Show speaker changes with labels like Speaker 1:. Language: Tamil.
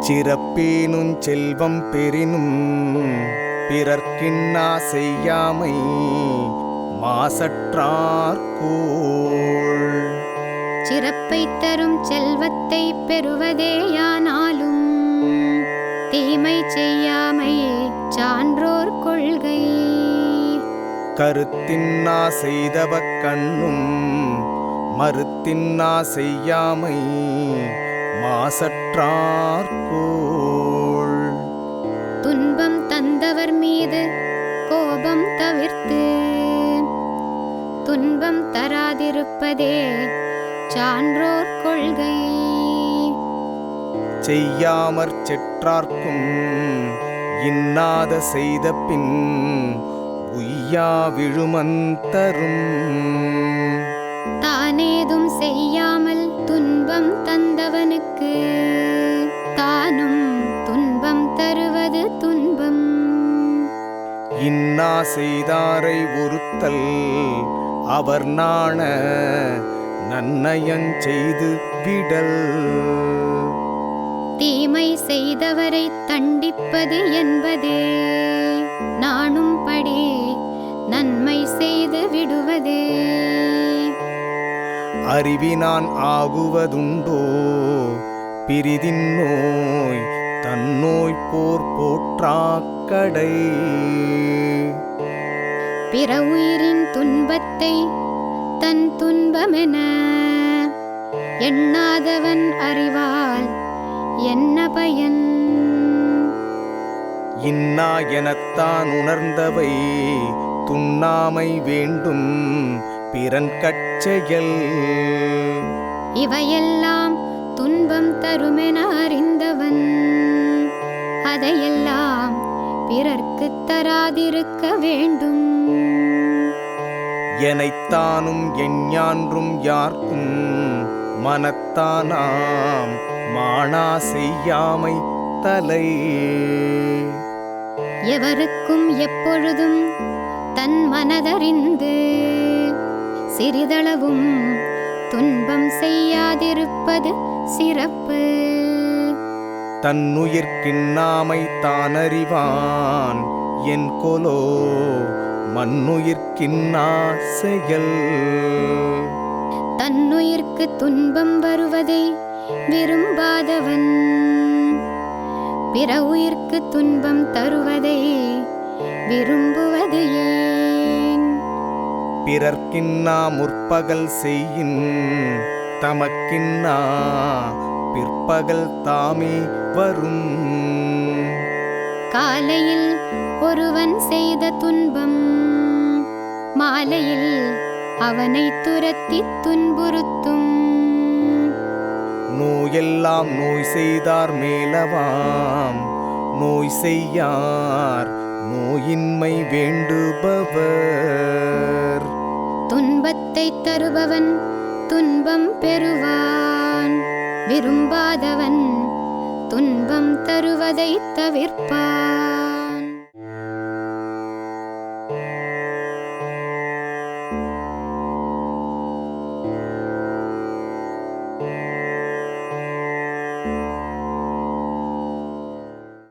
Speaker 1: சிறப்பேனும் செல்வம் பெறினும் பிறர்க்கின்னா செய்யாமை மாசற்றார்கோள்
Speaker 2: சிறப்பை தரும் செல்வத்தை பெறுவதேயானால் தீமை செய்யாமையே சான்றோர் கொள்கை.
Speaker 1: கருத்தின்னா செய்தவ கண்ணும் மறுத்தின்னா செய்யாமை மாசற்றார்கோள்
Speaker 2: துன்பம் தந்தவர் மீது கோபம் தவிர்த்து துன்பம் தராதிருப்பதே சான்றோர் கொள்கை.
Speaker 1: செய்யாமற் செற்றார்க்கும். இன்னாத செய்த பின் உய்யா விழுமந்தரும்
Speaker 2: தானேதும் செய்யாமல் துன்பம் தந்தவனுக்கு தானும் துன்பம் தருவது துன்பம்.
Speaker 1: இன்னா செய்தாரை ஒருத்தல் அவர் நாண நன்னயஞ் செய்து விடல்.
Speaker 2: தீமை செய்தவரை தண்டிப்பது என்பதே. நாணும்படி நன்மை செய்து விடுவதே.
Speaker 1: அறிவினான் ஆகுவதுண்டோ? பிரிதின் நோய் தன்னோய் போர் போற்றாக்கடை.
Speaker 2: பிற உயிரின் துன்பத்தை தன் துன்பமென எண்ணாதவன் அறிவால் என்ன பயன்?
Speaker 1: இன்னா எனத்தான் உணர்ந்தவை துண்ணாமை வேண்டும் பிறன் கட்செயல்
Speaker 2: இவையெல்லாம் துன்பம் தருமென அறிந்தவன் அதையெல்லாம் பிறர்க்குத் தராதிருக்க வேண்டும்.
Speaker 1: எனைத்தானும் எஞ்ஞான்றும் யார்க்கும் மனத்தானாம் மானா செய்யாமை தலை.
Speaker 2: எவருக்கும் எப்பொழுதும் தன் மனதறிந்து சிறிதளவும் துன்பம் செய்யாதிருப்பது சிறப்பு.
Speaker 1: தன்னுயிர்க்கின்னாமை தானறிவான் என் கொலோ மண்ணுயிர்க்கின்னா செயல்
Speaker 2: தன்னுயிர்க்கு துன்பம் வருவதை விரும்பாதவன். பிற உயிர்க்கு துன்பம் தருவதை விரும்புவது ஏன்?
Speaker 1: பிறர்க்கின்னா முற்பகல் செய்யின் தமக்கின்னா பிற்பகல் தாமே வரும்.
Speaker 2: காலையில் ஒருவன் செய்த துன்பம் மாலையில் அவனை துரத்தி துன்புறுத்தும்.
Speaker 1: நோயெல்லாம் நோய் செய்தார் மேலவாம். நோய் செய்யார் நோயின்மை வேண்டுபவர்.
Speaker 2: துன்பத்தை தருபவன் துன்பம் பெறுவான். விரும்பாதவன் துன்பம் தருவதை தவிர்ப்பான்